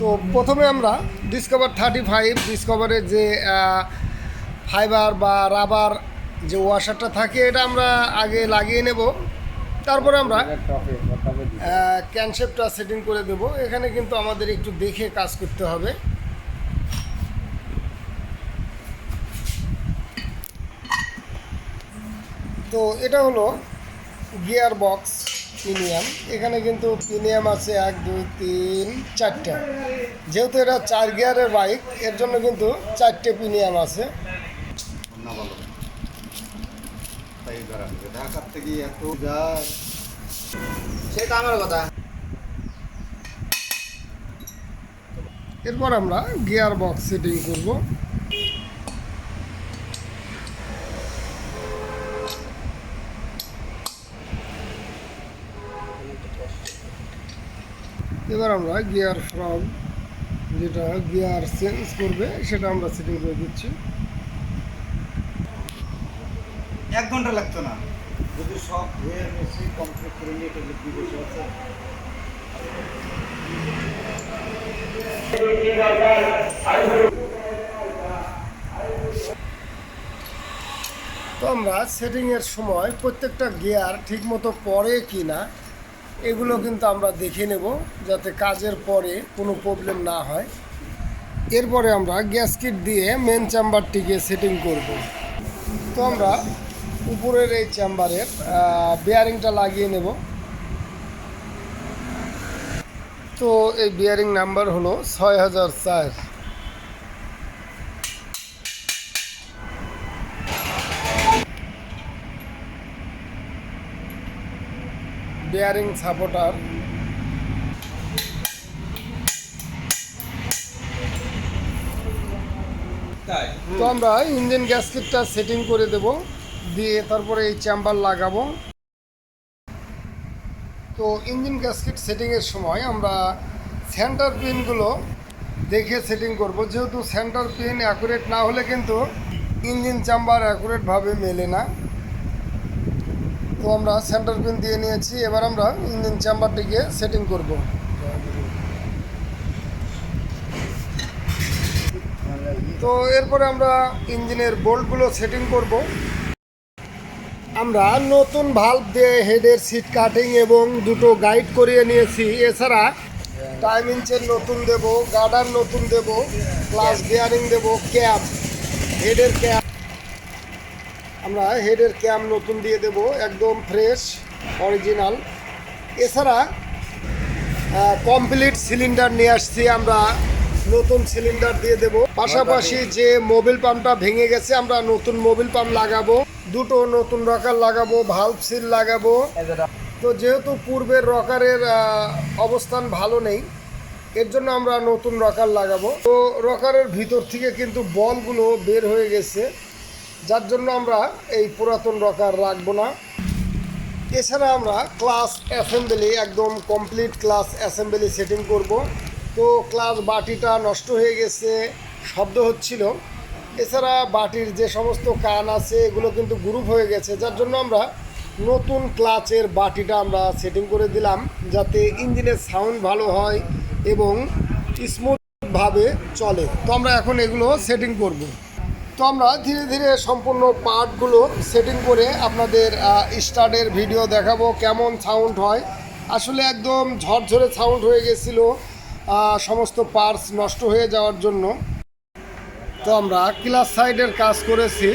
তো প্রথমে আমরা ডিসকভার থার্টি ফাইভ ডিসকভারের যে ফাইবার বা রাবার যে ওয়াশারটা থাকে, এটা আমরা আগে লাগিয়ে নেব। তারপরে আমরা ক্যানসেপটা সেটিং করে দেব। এখানে কিন্তু আমাদের একটু দেখে কাজ করতে হবে। তো এটা হলো গিয়ার বক্স প্রিমিয়াম। এখানে কিন্তু প্রিমিয়াম আছে এক, দুই, তিন, চারটে। যেহেতু এটা চার গিয়ারের বাইক, এর জন্য কিন্তু চারটে প্রিমিয়াম আছে। ঢাকার থেকে এত কথা এরপর আমরা গিয়ার বক্স সেটিং করব। এবার আমরা গিয়ার ফ্রম যেটা গিয়ার চেঞ্জ করবে সেটা আমরা সেটিং করে দিচ্ছি। এক ঘণ্টা লাগতো না। যদি সব ধুয়ে মেশি কমপ্লিট করে নিয়ে এটা লিখবি বসে আছে তো আমরা সেটিংয়ের সময় প্রত্যেকটা গিয়ার ঠিকমতো পড়ে কি না এগুলো কিন্তু আমরা দেখে নেব যাতে কাজের পরে কোনো প্রবলেম না হয়। এরপরে আমরা গ্যাস কিট দিয়ে মেন চেম্বারটিকে সেটিং করব। তো আমরা উপরের এই চেম্বারের বিয়ারিংটা লাগিয়ে নেব। তো এই বিয়ারিং নাম্বার হলো ছয় হাজার চার। বেয়ারিং সাপোর্টার তো আমরা ইঞ্জিন গ্যাসকেটটা সেটিং করে দেব দিয়ে তারপরে এই চেম্বার লাগাবো। তো ইঞ্জিন গ্যাসকেট সেটিংয়ের সময় আমরা সেন্টার পিনগুলো দেখে সেটিং করব। যেহেতু সেন্টার পিন অ্যাকুরেট না হলে কিন্তু ইঞ্জিন চেম্বার অ্যাকুরেটভাবে মেলে না। তো আমরা সেন্টার পিন দিয়ে নিয়েছি, এবার আমরা ইঞ্জিন চেম্বারটিকে সেটিং করব। তো এরপরে আমরা ইঞ্জিনের বোল্টগুলো সেটিং করব। আমরা নতুন ভাল্ব দিয়ে হেডের সিট কাটিং এবং দুটো গাইড করিয়ে নিয়েছি। এছাড়া টাইম ইঞ্চের নতুন দেব গার্ডার নতুন দেব প্লাস বিয়ারিং দেব ক্যাপ হেডের ক্যাপ আমরা হেডের ক্যাম নতুন দিয়ে দেব একদম ফ্রেশ অরিজিনাল এছাড়া কমপ্লিট সিলিন্ডার নিয়ে আসছি আমরা নতুন সিলিন্ডার দিয়ে দেব। পাশাপাশি যে মোবিল পাম্পটা ভেঙে গেছে আমরা নতুন মোবিল পাম্প লাগাবো। দুটো নতুন রকার লাগাবো ভাল্ব সিল লাগাবো। তো যেহেতু পূর্বের রকারের অবস্থান ভালো নেই এর জন্য আমরা নতুন রকার লাগাবো। তো রকারের ভিতর থেকে কিন্তু বলগুলো বের হয়ে গেছে। যার জন্য আমরা এই পুরাতন রকার রাখব না। এছাড়া আমরা ক্লাস অ্যাসেম্বলি একদম কমপ্লিট ক্লাস অ্যাসেম্বলি সেটিং করব। তো ক্লাস বাটিটা নষ্ট হয়ে গেছে, শব্দ হচ্ছিল। এছাড়া বাটির যে সমস্ত কান আছে, এগুলো কিন্তু গ্রুপ হয়ে গেছে। যার জন্য আমরা নতুন ক্লাচের বাটিটা আমরা সেটিং করে দিলাম, যাতে ইঞ্জিনের সাউন্ড ভালো হয় এবং স্মুথভাবে চলে। তো আমরা এখন এগুলো সেটিং করব। তো আমরা ধীরে ধীরে সম্পূর্ণ পার্টগুলো সেটিং করে আপনাদের স্টার্টের ভিডিও দেখাবো কেমন সাউন্ড হয়। আসলে একদম ঝরঝরে সাউন্ড হয়ে গেছিল সমস্ত পার্টস নষ্ট হয়ে যাওয়ার জন্য। তো আমরা ক্লাস সাইডের কাজ করেছি।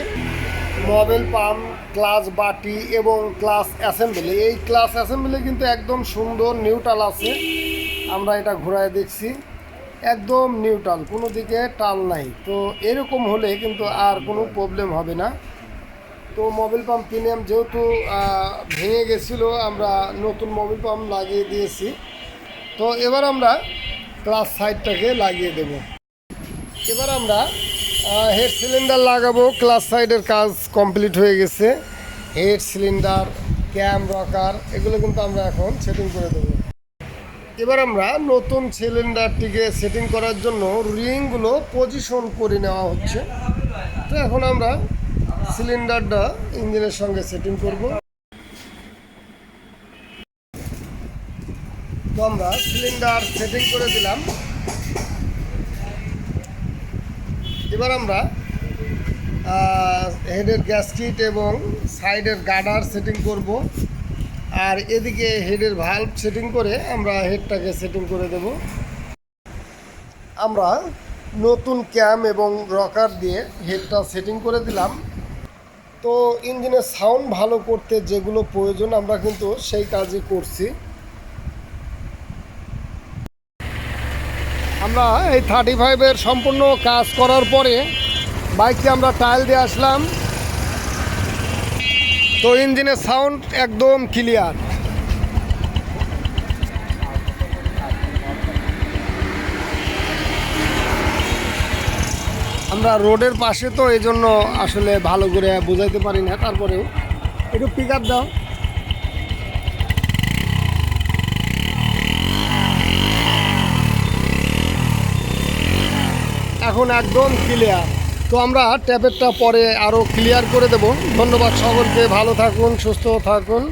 মোবাইল পাম্প ক্লাস বাটি এবং ক্লাস অ্যাসেম্বলি এই ক্লাস অ্যাসেম্বলি কিন্তু একদম সুন্দর নিউট্রাল আছে। আমরা এটা ঘোরায় দেখছি। একদম নিউট্রাল কোনো দিকে টাল নাই। তো এরকম হলে কিন্তু আর কোনো প্রবলেম হবে না। তো মোবিল পাম্প প্রিমিয়াম যেহেতু ভেঙে গেছিল, আমরা নতুন মোবিল পাম্প লাগিয়ে দিয়েছি। তো এবার আমরা ক্লাস সাইডটাকে লাগিয়ে দেব। এবার আমরা হেড সিলিন্ডার লাগাবো। ক্লাস সাইডের কাজ কমপ্লিট হয়ে গেছে। হেড সিলিন্ডার ক্যাম রকার এগুলো কিন্তু আমরা এখন সেটিং করে দেবো। এবার আমরা নতুন সিলিন্ডারটিকে সেটিং করার জন্য রিংগুলো পজিশন করে নেওয়া হচ্ছে। তো এখন আমরা সিলিন্ডারটা ইঞ্জিনের সঙ্গে সেটিং করব। তো আমরা সিলিন্ডার সেটিং করে দিলাম। এবার আমরা হেডের গ্যাসকিট এবং সাইডের গার্ডার সেটিং করব। আর এদিকে হেডের ভাল্ব সেটিং করে আমরা হেডটাকে সেটিং করে দেব। আমরা নতুন ক্যাম এবং রকার দিয়ে হেডটা সেটিং করে দিলাম। তো ইঞ্জিনের সাউন্ড ভালো করতে যেগুলো প্রয়োজন আমরা কিন্তু সেই কাজই করছি। আমরা এই থার্টি ফাইভের সম্পূর্ণ কাজ করার পরে বাইককে আমরা টাইল দিয়ে আসলাম। তো ইঞ্জিনের সাউন্ড একদম ক্লিয়ার। আমরা রোডের পাশে তো এই জন্য আসলে ভালো করে বোঝাইতে পারি না, তারপরেও। একটু পিক আপ দাও। এখন একদম ক্লিয়ার তো আমরা ট্যাপেরটা পরে আরও ক্লিয়ার করে দেব। ধন্যবাদ সকলকে ভালো থাকুন সুস্থ থাকুন।